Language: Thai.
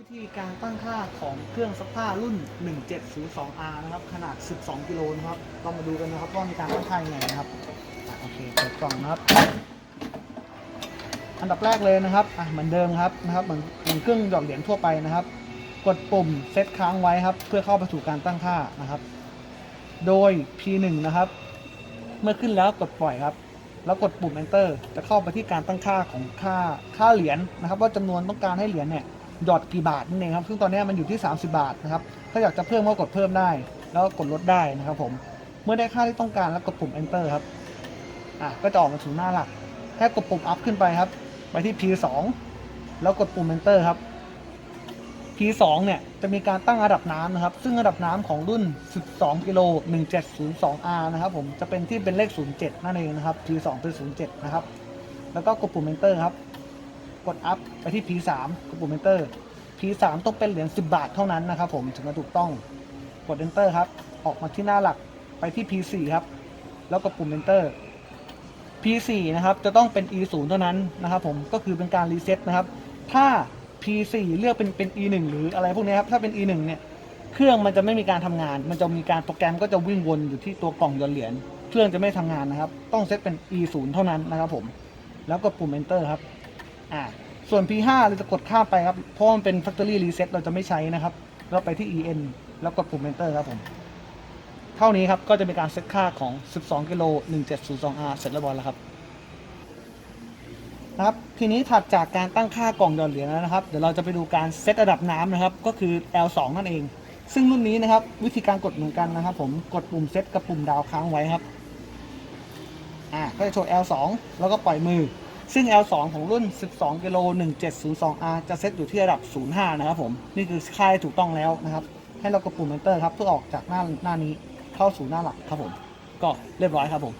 วิธีการตั้งค่าของเครื่องซักผ้ารุ่น 1702R นะครับ ขนาด 12 กิโลนะครับเรามาดูกันนะครับว่ามีการตั้งค่ายังไงนะครับอะโอเคเปิดกล่องนะครับ อันดับแรกเลยนะครับอะเหมือนเดิมครับนะครับเหมือนเหมือนเครื่องหยอดเหรียญทั่วไปนะครับ กดปุ่มเซตค้างไว้ครับ เพื่อเข้าไปสู่การตั้งค่านะครับ โดย P1 นะครับ เมื่อขึ้นแล้วกดปล่อยครับ แล้วกดปุ่ม enter จะเข้าไปที่การตั้งค่าของค่าค่าเหรียญนะครับ ว่าจำนวนต้องการให้เหรียญเนี่ย หยอดกี่บาทนั่นเองครับ ซึ่งตอนนี้มันอยู่ที่ 30 บาทนะครับ ถ้าอยากจะเพิ่มก็กดเพิ่มได้ แล้วกดลดได้นะครับผม เมื่อได้ค่าที่ต้องการแล้วกดปุ่ม enter ครับ อะ ก็จะออกมาสู่หน้าหลัก แค่กดปุ่ม up ขึ้นไปครับ ไปที่ P2 แล้วกดปุ่ม enter ครับ P2 เนี่ย จะมีการตั้งระดับน้ำนะครับ ซึ่งระดับน้ำของรุ่น 12 กิโล 1702R นะครับผม จะเป็นที่เป็นเลข 07 นั่นเองนะครับ P2 เป็น 07 นะครับ แล้วก็กดปุ่ม enter ครับ กด up ไปที่ P3 กดปุ่ม enter P3 ต้องเป็นเหรียญ10 บาทเท่านั้นนะครับผมถึงจะถูกต้องกด enter ครับ ออกมาที่หน้าหลักไปที่ P4 ครับ แล้วกดปุ่ม enter P4 นะครับจะต้องเป็น E0 เท่านั้นนะครับผมก็คือเป็นการรีเซ็ตนะครับ ถ้า P4 เลือกเป็นเป็น E1 หรืออะไรพวกนี้ครับถ้าเป็น E1 เนี่ยเครื่องมันจะไม่มีการทำงาน มันจะมีการโปรแกรมก็จะวิ่งวนอยู่ที่ตัวกล่องหยอดเหรียญ เครื่องจะไม่ทำงานนะครับ ต้องเซตเป็น E0 เท่านั้นนะครับผม แล้วกดปุ่ม enter ครับ อ่าส่วน P5 เราจะกดข้ามไปครับ เพราะมันเป็น factory reset เราจะไม่ใช้นะครับ เราไปที่ EN แล้วกดปุ่ม enter ครับผม เท่านี้ครับ ก็จะเป็นการเซตค่าของ 12กิโล 1702R เสร็จเรียบร้อยแล้วครับนะครับ ทีนี้ถัดจากการตั้งค่ากล่องหยอดเหรียญแล้วนะครับ เดี๋ยวเราจะไปดูการเซตระดับน้ำนะครับ ก็คือ L2 นั่นเอง ซึ่งรุ่นนี้นะครับ วิธีการกดเหมือนกันนะครับ ผม กดปุ่มเซตกับปุ่มดาวค้างไว้ครับ อ่า ก็จะโชว์ L2 แล้วก็ปล่อยมือ ซึ่ง L2 ของรุ่น 12กิโล 1702R จะเซตอยู่ที่ระดับ 05 นะครับผม นี่คือค่ายถูกต้องแล้วนะครับ ให้เรากดปุ่ม enter ครับ เพื่อออกจากหน้าหน้านี้เข้าสู่หน้าหลักครับผม ก็เรียบร้อยครับผม